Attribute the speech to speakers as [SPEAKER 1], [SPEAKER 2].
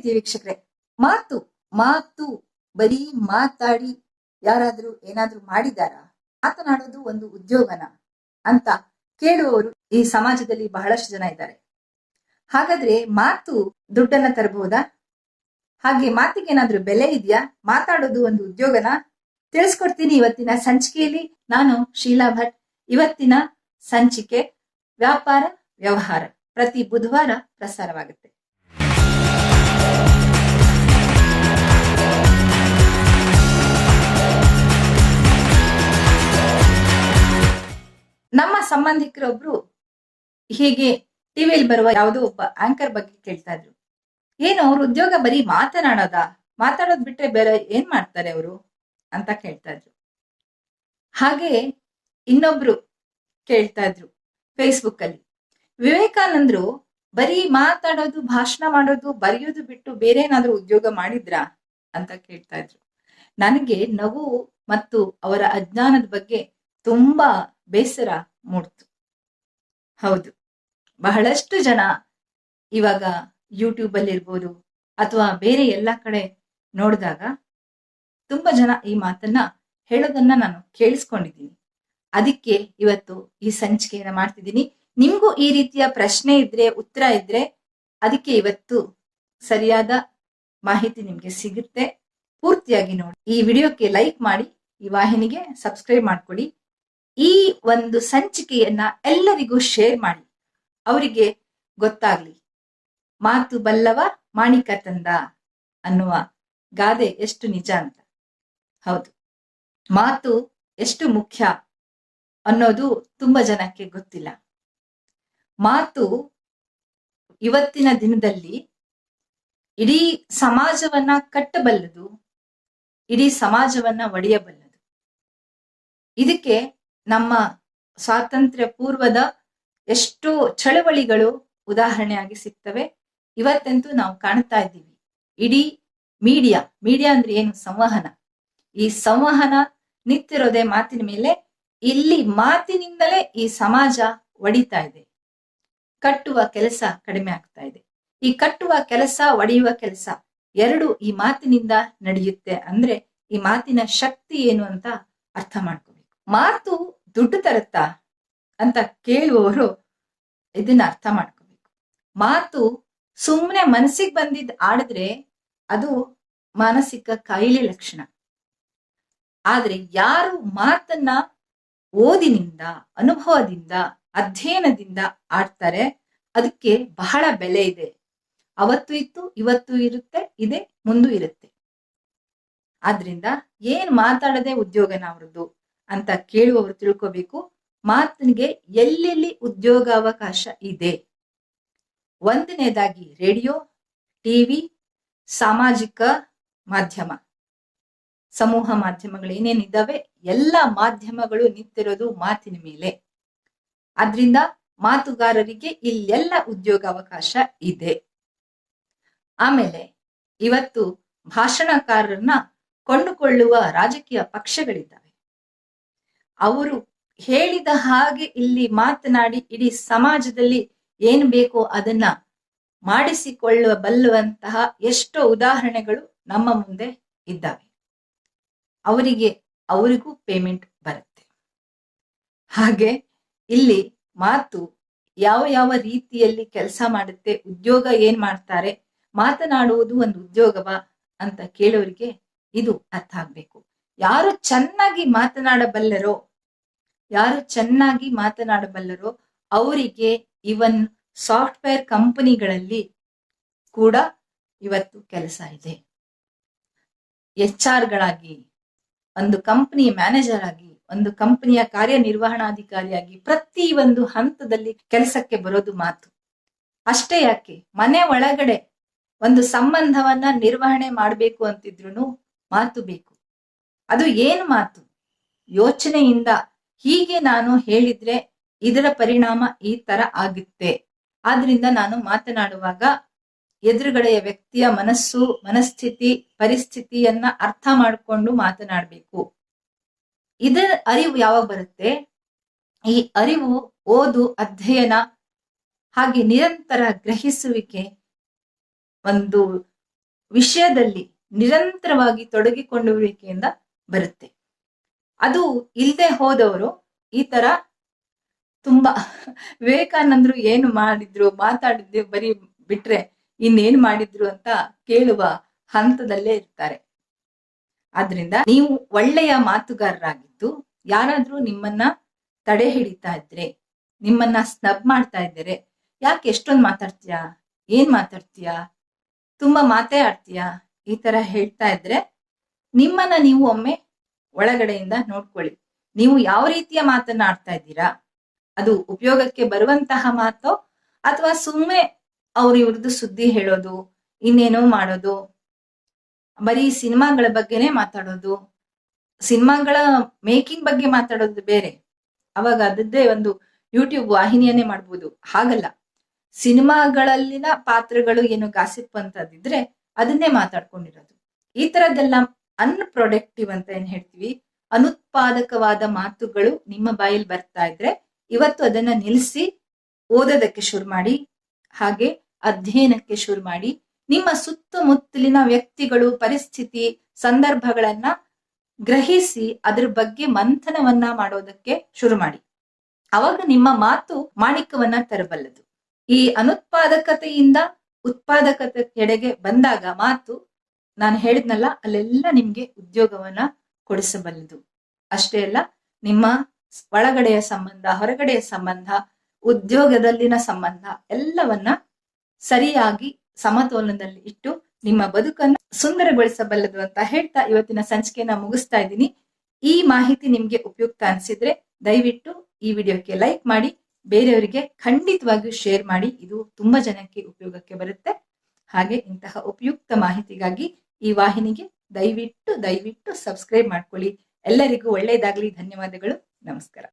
[SPEAKER 1] ಪ್ರೀತಿ ವೀಕ್ಷಕರೇ. ಮಾತು ಮಾತು, ಬರೀ ಮಾತಾಡಿ ಯಾರಾದ್ರೂ ಏನಾದ್ರೂ ಮಾಡಿದಾರಾ ಮಾತನಾಡೋದು ಒಂದು ಉದ್ಯೋಗನ ಅಂತ ಕೇಳುವವರು ಈ ಸಮಾಜದಲ್ಲಿ ಬಹಳಷ್ಟು ಜನ ಇದ್ದಾರೆ. ಹಾಗಾದ್ರೆ ಮಾತು ದುಡ್ಡನ್ನ ತರಬಹುದಾ ಹಾಗೆ ಮಾತಿಗೆ ಏನಾದ್ರೂ ಬೆಲೆ ಇದೆಯಾ? ಮಾತಾಡೋದು ಒಂದು ಉದ್ಯೋಗನ? ತಿಳಿಸ್ಕೊಡ್ತೀನಿ ಇವತ್ತಿನ ಸಂಚಿಕೆಯಲ್ಲಿ. ನಾನು ಶೀಲಾ ಭಟ್. ಇವತ್ತಿನ ಸಂಚಿಕೆ ವ್ಯಾಪಾರ ವ್ಯವಹಾರ. ಪ್ರತಿ ಬುಧವಾರ ಪ್ರಸಾರವಾಗುತ್ತೆ. ನಮ್ಮ ಸಂಬಂಧಿಕರೊಬ್ರು ಹೀಗೆ ಟಿವಿಯಲ್ಲಿ ಬರುವ ಯಾವುದೋ ಒಬ್ಬ ಆಂಕರ್ ಬಗ್ಗೆ ಕೇಳ್ತಾ ಇದ್ರು. ಏನು ಅವ್ರ ಉದ್ಯೋಗ ಬರೀ ಮಾತನಾಡೋದ? ಮಾತಾಡೋದ್ ಬಿಟ್ರೆ ಬೇರೆ ಏನ್ ಮಾಡ್ತಾರೆ ಅವರು ಅಂತ ಕೇಳ್ತಾ ಇದ್ರು. ಹಾಗೆ ಇನ್ನೊಬ್ರು ಕೇಳ್ತಾ ಇದ್ರು ಫೇಸ್ಬುಕ್ ಅಲ್ಲಿ. ವಿವೇಕಾನಂದ್ರು ಬರೀ ಮಾತಾಡೋದು, ಭಾಷಣ ಮಾಡೋದು, ಬರೆಯೋದು ಬಿಟ್ಟು ಬೇರೆ ಏನಾದ್ರೂ ಉದ್ಯೋಗ ಮಾಡಿದ್ರಾ ಅಂತ ಕೇಳ್ತಾ ಇದ್ರು. ನನಗೆ ನಗು ಮತ್ತು ಅವರ ಅಜ್ಞಾನದ ಬಗ್ಗೆ ತುಂಬಾ ಬೇಸರ ಮೂಡ್ತು. ಹೌದು, ಬಹಳಷ್ಟು ಜನ ಇವಾಗ ಯೂಟ್ಯೂಬ್ ಅಲ್ಲಿ ಇರ್ಬೋದು ಅಥವಾ ಬೇರೆ ಎಲ್ಲ ಕಡೆ ನೋಡಿದಾಗ ತುಂಬಾ ಜನ ಈ ಮಾತನ್ನ ಹೇಳೋದನ್ನ ನಾನು ಕೇಳಿಸ್ಕೊಂಡಿದ್ದೀನಿ. ಅದಕ್ಕೆ ಇವತ್ತು ಈ ಸಂಚಿಕೆಯನ್ನ ಮಾಡ್ತಿದ್ದೀನಿ. ನಿಮ್ಗೂ ಈ ರೀತಿಯ ಪ್ರಶ್ನೆ ಇದ್ರೆ, ಉತ್ತರ ಇದ್ರೆ ಅದಕ್ಕೆ ಇವತ್ತು ಸರಿಯಾದ ಮಾಹಿತಿ ನಿಮ್ಗೆ ಸಿಗುತ್ತೆ. ಪೂರ್ತಿಯಾಗಿ ನೋಡಿ. ಈ ವಿಡಿಯೋಕ್ಕೆ ಲೈಕ್ ಮಾಡಿ, ಈ ವಾಹಿನಿಗೆ ಸಬ್ಸ್ಕ್ರೈಬ್ ಮಾಡ್ಕೊಳ್ಳಿ. ಈ ಒಂದು ಸಂಚಿಕೆಯನ್ನ ಎಲ್ಲರಿಗೂ ಶೇರ್ ಮಾಡಿ. ಅವರಿಗೆ ಗೊತ್ತಾಗ್ಲಿ. ಮಾತು ಬಲ್ಲವ ಮಾಣಿಕ ತಂದ ಅನ್ನುವ ಗಾದೆ ಎಷ್ಟು ನಿಜ ಅಂತ. ಹೌದು. ಮಾತು ಎಷ್ಟು ಮುಖ್ಯ ಅನ್ನೋದು ತುಂಬಾ ಜನಕ್ಕೆ ಗೊತ್ತಿಲ್ಲ. ಮಾತು ಇವತ್ತಿನ ದಿನದಲ್ಲಿ ಇಡೀ ಸಮಾಜವನ್ನ ಕಟ್ಟಬಲ್ಲದು, ಇಡೀ ಸಮಾಜವನ್ನ ಒಡೆಯಬಲ್ಲದು. ಇದಕ್ಕೆ ನಮ್ಮ ಸ್ವಾತಂತ್ರ್ಯ ಪೂರ್ವದ ಎಷ್ಟೋ ಚಳವಳಿಗಳು ಉದಾಹರಣೆಯಾಗಿ ಸಿಗ್ತವೆ. ಇವತ್ತಂತೂ ನಾವು ಕಾಣ್ತಾ ಇದ್ದೀವಿ. ಇಡೀ ಮೀಡಿಯಾ ಮೀಡಿಯಾ ಅಂದ್ರೆ ಏನು? ಸಂವಹನ. ಈ ಸಂವಹನ ನಿಂತಿರೋದೇ ಮಾತಿನ ಮೇಲೆ, ಇಲ್ಲಿ ಮಾತಿನಿಂದಲೇ ಈ ಸಮಾಜ ಒಡಿತಾ ಇದೆ. ಕಟ್ಟುವ ಕೆಲಸ ಕಡಿಮೆ ಆಗ್ತಾ ಇದೆ. ಈ ಕಟ್ಟುವ ಕೆಲಸ, ಒಡೆಯುವ ಕೆಲಸ ಎರಡು ಈ ಮಾತಿನಿಂದ ನಡೆಯುತ್ತೆ ಅಂದ್ರೆ ಈ ಮಾತಿನ ಶಕ್ತಿ ಏನು ಅಂತ ಅರ್ಥ ಮಾಡ್ಕೋಬೇಕು. ಮಾತು ದುಡ್ಡು ತರುತ್ತಾ ಅಂತ ಕೇಳುವವರು ಇದನ್ನ ಅರ್ಥ ಮಾಡ್ಕೋಬೇಕು. ಮಾತು ಸುಮ್ಮನೆ ಮನಸ್ಸಿಗೆ ಬಂದಿದ್ ಆಡಿದ್ರೆ ಅದು ಮಾನಸಿಕ ಕಾಯಿಲೆ ಲಕ್ಷಣ. ಆದ್ರೆ ಯಾರು ಮಾತನ್ನ ಓದಿನಿಂದ, ಅನುಭವದಿಂದ ಅಧ್ಯಯನದಿಂದ ಆಡ್ತಾರೆ. ಅದಕ್ಕೆ ಬಹಳ ಬೆಲೆ ಇದೆ. ಅವತ್ತು ಇತ್ತು, ಇವತ್ತು ಇರುತ್ತೆ, ಇದೆ, ಮುಂದೂ ಇರುತ್ತೆ. ಆದ್ರಿಂದ ಏನ್ ಮಾತಾಡದೆ ಉದ್ಯೋಗನ ಅವ್ರದ್ದು ಅಂತ ಕೇಳುವವರು ತಿಳ್ಕೋಬೇಕು. ಮಾತನಿಗೆ ಎಲ್ಲೆಲ್ಲಿ ಉದ್ಯೋಗಾವಕಾಶ ಇದೆ? ಒಂದನೇದಾಗಿ ರೇಡಿಯೋ, ಟಿವಿ, ಸಾಮಾಜಿಕ ಮಾಧ್ಯಮ. ಸಮೂಹ ಮಾಧ್ಯಮಗಳು ಏನೇನಿದ್ದಾವೆ? ಎಲ್ಲ ಮಾಧ್ಯಮಗಳು ನಿಂತಿರೋದು ಮಾತಿನ ಮೇಲೆ. ಆದ್ರಿಂದ ಮಾತುಗಾರರಿಗೆ ಇಲ್ಲೆಲ್ಲ ಉದ್ಯೋಗಾವಕಾಶ ಇದೆ. ಆಮೇಲೆ ಇವತ್ತು ಭಾಷಣಕಾರರನ್ನ ಕೊಂಡುಕೊಳ್ಳುವ ರಾಜಕೀಯ ಪಕ್ಷಗಳಿದ್ದಾವೆ. ಅವರು ಹೇಳಿದ ಹಾಗೆ ಇಲ್ಲಿ ಮಾತನಾಡಿ ಇಡೀ ಸಮಾಜದಲ್ಲಿ ಏನ್ ಬೇಕೋ ಅದನ್ನ ಮಾಡಿಸಿಕೊಳ್ಳುವ ಬಲ್ಲುವಂತಹ ಎಷ್ಟೋ ಉದಾಹರಣೆಗಳು ನಮ್ಮ ಮುಂದೆ ಇದ್ದಾವೆ. ಅವರಿಗೆ ಅವರಿಗೂ ಪೇಮೆಂಟ್ ಬರುತ್ತೆ. ಹಾಗೆ ಇಲ್ಲಿ ಮಾತು ಯಾವ ಯಾವ ರೀತಿಯಲ್ಲಿ ಕೆಲಸ ಮಾಡುತ್ತೆ, ಉದ್ಯೋಗ ಏನ್ ಮಾಡ್ತಾರೆ, ಮಾತನಾಡುವುದು ಒಂದು ಉದ್ಯೋಗವಾ ಅಂತ ಕೇಳೋರಿಗೆ ಇದು ಅರ್ಥ ಆಗ್ಬೇಕು. ಯಾರು ಚೆನ್ನಾಗಿ ಮಾತನಾಡಬಲ್ಲರೋ, ಯಾರು ಚೆನ್ನಾಗಿ ಮಾತನಾಡಬಲ್ಲರೋ ಅವರಿಗೆ ಇವನ್ ಸಾಫ್ಟ್ವೇರ್ ಕಂಪನಿಗಳಲ್ಲಿ ಕೂಡ ಇವತ್ತು ಕೆಲಸ ಇದೆ. ಎಚ್ ಗಳಾಗಿ, ಒಂದು ಕಂಪನಿ ಮ್ಯಾನೇಜರ್ ಆಗಿ ಒಂದು ಕಂಪನಿಯ ಕಾರ್ಯನಿರ್ವಹಣಾಧಿಕಾರಿಯಾಗಿ ಪ್ರತಿ ಒಂದು ಹಂತದಲ್ಲಿ ಕೆಲಸಕ್ಕೆ ಬರೋದು ಮಾತು. ಅಷ್ಟೇ ಯಾಕೆ? ಮನೆ ಒಳಗಡೆ ಒಂದು ಸಂಬಂಧವನ್ನ ನಿರ್ವಹಣೆ ಮಾಡಬೇಕು ಅಂತಿದ್ರು ಮಾತು ಬೇಕು. ಅದು ಏನು ಮಾತು? ಯೋಚನೆಯಿಂದ ಹೀಗೆ ನಾನು ಹೇಳಿದ್ರೆ ಇದರ ಪರಿಣಾಮ ಈ ತರ ಆಗುತ್ತೆ. ಆದ್ರಿಂದ ನಾನು ಮಾತನಾಡುವಾಗ ಎದುರುಗಡೆಯ ವ್ಯಕ್ತಿಯ ಮನಸ್ಸು, ಮನಸ್ಥಿತಿ, ಪರಿಸ್ಥಿತಿಯನ್ನ ಅರ್ಥ ಮಾಡಿಕೊಂಡು ಮಾತನಾಡಬೇಕು. ಇದರ ಅರಿವು ಯಾವಾಗ ಬರುತ್ತೆ? ಈ ಅರಿವು ಓದು ಅಧ್ಯಯನ ಹಾಗೆ ನಿರಂತರ ಗ್ರಹಿಸುವಿಕೆ ಒಂದು ವಿಷಯದಲ್ಲಿ ನಿರಂತರವಾಗಿ ತೊಡಗಿಕೊಳ್ಳುವಿಕೆಯಿಂದ ಬರುತ್ತೆ. ಅದು ಇಲ್ಲದೆ ಹೋದವರು ಈ ತರ ತುಂಬಾ ವಿವೇಕಾನಂದರು ಏನು ಮಾಡಿದ್ರು, ಮಾತಾಡಿದ್ರು, ಬರೀ ಬಿಟ್ರೆ ಇನ್ನೇನು ಮಾಡಿದ್ರು ಅಂತ ಕೇಳುವ ಹಂತದಲ್ಲೇ ಇರ್ತಾರೆ. ಆದ್ರಿಂದ ನೀವು ಒಳ್ಳೆಯ ಮಾತುಗಾರರಾಗಿದ್ದು ಯಾರಾದ್ರೂ ನಿಮ್ಮನ್ನ ತಡೆ ಹಿಡಿತಾ ಇದ್ರೆ, ನಿಮ್ಮನ್ನ ಸ್ನಬ್ ಮಾಡ್ತಾ ಇದ್ದಾರೆ, ಯಾಕೆ ಎಷ್ಟೊಂದು ಮಾತಾಡ್ತೀಯಾ? ಏನ್ ಮಾತಾಡ್ತೀಯಾ? ತುಂಬಾ ಮಾತೇ ಆಡ್ತೀಯಾ? ಈ ತರ ಹೇಳ್ತಾ ಇದ್ರೆ, ನಿಮ್ಮನ್ನ ನೀವು ಒಮ್ಮೆ ಒಳಗಡೆಯಿಂದ ನೋಡ್ಕೊಳ್ಳಿ. ನೀವು ಯಾವ ರೀತಿಯ ಮಾತನ್ನ ಆಡ್ತಾ ಇದ್ದೀರಾ? ಅದು ಉಪಯೋಗಕ್ಕೆ ಬರುವಂತಹ ಮಾತೋ, ಅಥವಾ ಸುಮ್ಮನೆ ಅವ್ರ ಇವ್ರದ್ದು ಸುದ್ದಿ ಹೇಳೋದು, ಇನ್ನೇನೋ ಮಾಡೋದು, ಬರೀ ಸಿನಿಮಾಗಳ ಬಗ್ಗೆನೇ ಮಾತಾಡೋದು ಸಿನಿಮಾಗಳ ಮೇಕಿಂಗ್ ಬಗ್ಗೆ ಮಾತಾಡೋದು ಬೇರೆ. ಅವಾಗ ಅದದ್ದೇ ಒಂದು ಯೂಟ್ಯೂಬ್ ವಾಹಿನಿಯನ್ನೇ ಮಾಡ್ಬೋದು. ಹಾಗಲ್ಲ. ಸಿನಿಮಾಗಳಲ್ಲಿನ ಪಾತ್ರಗಳು ಏನು ಗಾಸಿಪ್ ಅಂತದಿದ್ರೆ ಅದನ್ನೇ ಮಾತಾಡ್ಕೊಂಡಿರೋದು. ಈ ತರದ್ದೆಲ್ಲ ಅನ್ಪ್ರೊಡಕ್ಟಿವ್ ಅಂತ ಏನ್ ಹೇಳ್ತೀವಿ? ಅನುತ್ಪಾದಕವಾದ ಮಾತುಗಳು ನಿಮ್ಮ ಬಾಯಲ್ಲಿ ಬರ್ತಾ ಇದ್ರೆ ಇವತ್ತು ಅದನ್ನ ನಿಲ್ಲಿಸಿ ಓದೋದಕ್ಕೆ ಶುರು ಮಾಡಿ, ಹಾಗೆ ಅಧ್ಯಯನಕ್ಕೆ ಶುರು ಮಾಡಿ, ನಿಮ್ಮ ಸುತ್ತಮುತ್ತಲಿನ ವ್ಯಕ್ತಿಗಳು, ಪರಿಸ್ಥಿತಿ, ಸಂದರ್ಭಗಳನ್ನ ಗ್ರಹಿಸಿ ಅದ್ರ ಬಗ್ಗೆ ಮಂಥನವನ್ನ ಮಾಡೋದಕ್ಕೆ ಶುರು ಮಾಡಿ. ಅವಾಗ ನಿಮ್ಮ ಮಾತು ಮಾಣಿಕ್ಯವನ್ನ ತರಬಲ್ಲದು. ಈ ಅನುತ್ಪಾದಕತೆಯಿಂದ ಉತ್ಪಾದಕತೆ ಎಡೆಗೆ ಬಂದಾಗ ಮಾತು ನಾನು ಹೇಳಿದ್ನಲ್ಲ ಅಲ್ಲೆಲ್ಲ ನಿಮ್ಗೆ ಉದ್ಯೋಗವನ್ನ ಕೊಡಿಸಬಲ್ಲದು. ಅಷ್ಟೇ ಅಲ್ಲ, ನಿಮ್ಮ ಒಳಗಡೆಯ ಸಂಬಂಧ, ಹೊರಗಡೆಯ ಸಂಬಂಧ, ಉದ್ಯೋಗದಲ್ಲಿನ ಸಂಬಂಧ ಎಲ್ಲವನ್ನ ಸರಿಯಾಗಿ ಸಮತೋಲನದಲ್ಲಿ ಇಟ್ಟು ನಿಮ್ಮ ಬದುಕನ್ನು ಸುಂದರಗೊಳಿಸಬಲ್ಲದು ಅಂತ ಹೇಳ್ತಾ ಇವತ್ತಿನ ಸಂಚಿಕೆನ ಮುಗಿಸ್ತಾ ಇದ್ದೀನಿ. ಈ ಮಾಹಿತಿ ನಿಮ್ಗೆ ಉಪಯುಕ್ತ ಅನ್ಸಿದ್ರೆ ದಯವಿಟ್ಟು ಈ ವಿಡಿಯೋಕ್ಕೆ ಲೈಕ್ ಮಾಡಿ, ಬೇರೆಯವರಿಗೆ ಖಂಡಿತವಾಗಿಯೂ ಶೇರ್ ಮಾಡಿ. ಇದು ತುಂಬಾ ಜನಕ್ಕೆ ಉಪಯೋಗಕ್ಕೆ ಬರುತ್ತೆ. ಹಾಗೆ ಇಂತಹ ಉಪಯುಕ್ತ ಮಾಹಿತಿಗಾಗಿ ಈ ವಾಹಿನಿಗೆ ದಯವಿಟ್ಟು ದಯವಿಟ್ಟು ಸಬ್ಸ್ಕ್ರೈಬ್ ಮಾಡ್ಕೊಳ್ಳಿ. ಎಲ್ಲರಿಗೂ ಒಳ್ಳೆಯದಾಗ್ಲಿ. ಧನ್ಯವಾದಗಳು. ನಮಸ್ಕಾರ.